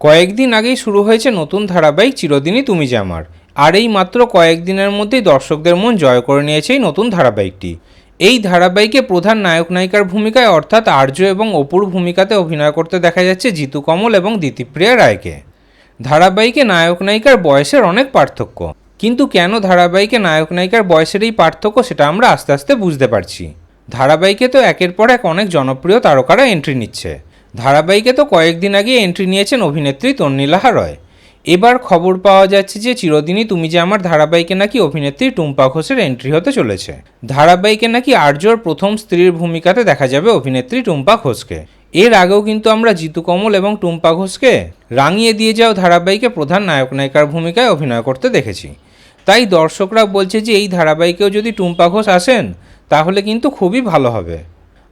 কয়েকদিন আগেই শুরু হয়েছে নতুন ধারাবাহিক চিরদিনই তুমি যে আমার। আর এই মাত্র কয়েকদিনের মধ্যেই দর্শকদের মন জয় করে নিয়েছে এই নতুন ধারাবাহিকটি। এই ধারাবাহিকে প্রধান নায়ক নায়িকার ভূমিকায় অর্থাৎ আর্য এবং অপুর ভূমিকাতে অভিনয় করতে দেখা যাচ্ছে জিতু কমল এবং দিতিপ্রিয়া রায়কে। ধারাবাহিকে নায়ক নায়িকার বয়সের অনেক পার্থক্য। কিন্তু কেন ধারাবাহিকে নায়ক নায়িকার বয়সের এই পার্থক্য সেটা আমরা আস্তে আস্তে বুঝতে পারছি। ধারাবাহিকে তো একের পর এক অনেক জনপ্রিয় তারকারা এন্ট্রি নিচ্ছে। ধারাবাহিকে তো কয়েকদিন আগে এন্ট্রি নিয়েছেন অভিনেত্রী তন্নিলাহা রয়। এবার খবর পাওয়া যাচ্ছে যে চিরদিনই তুমি যে আমার ধারাবাহিকে নাকি অভিনেত্রী টুম্পা ঘোষের এন্ট্রি হতে চলেছে। ধারাবাহিকে নাকি আর্যর প্রথম স্ত্রীর ভূমিকাতে দেখা যাবে অভিনেত্রী টুম্পা ঘোষকে। এর আগেও কিন্তু আমরা জিতু কমল এবং টুম্পা ঘোষকে রাঙিয়ে দিয়ে যাও ধারাবাহিকে প্রধান নায়ক নায়িকার ভূমিকায় অভিনয় করতে দেখেছি। তাই দর্শকরা বলছে যে এই ধারাবাহিকেও যদি টুম্পা ঘোষ আসেন, তাহলে কিন্তু খুবই ভালো হবে।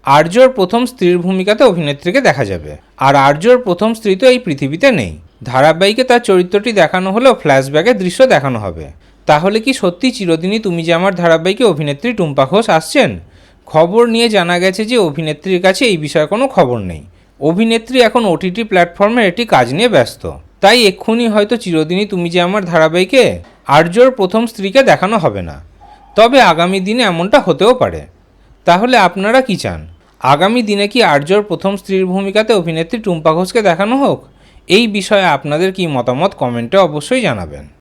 আর্যর প্রথম স্ত্রীর ভূমিকাতে অভিনেত্রীকে দেখা যাবে। আর আর্যর প্রথম স্ত্রী তো এই পৃথিবীতে নেই। ধারাবাহিকে তার চরিত্রটি দেখানো হলেও ফ্ল্যাশব্যাকের দৃশ্য দেখানো হবে। তাহলে কি সত্যি চিরদিনই তুমি যে আমার ধারাবাহিকে অভিনেত্রী টুম্পা ঘোষ আসছেন? খবর নিয়ে জানা গেছে যে অভিনেত্রীর কাছে এই বিষয়ে কোনো খবর নেই। অভিনেত্রী এখন ওটিটি প্ল্যাটফর্মের একটি কাজ নিয়ে ব্যস্ত। তাই এক্ষুনি হয়তো চিরদিনই তুমি যে আমার ধারাবাহিকে আর্যর প্রথম স্ত্রীকে দেখানো হবে না। তবে আগামী দিনে এমনটা হতেও পারে। তাহলে আপনারা কি চান? আগামী দিনে কি আর্যর প্রথম স্ত্রীর ভূমিকাতে অভিনেত্রী টুম্পা ঘোষকে দেখানো হোক? এই বিষয়ে আপনাদের কি মতামত কমেন্টে অবশ্যই জানাবেন।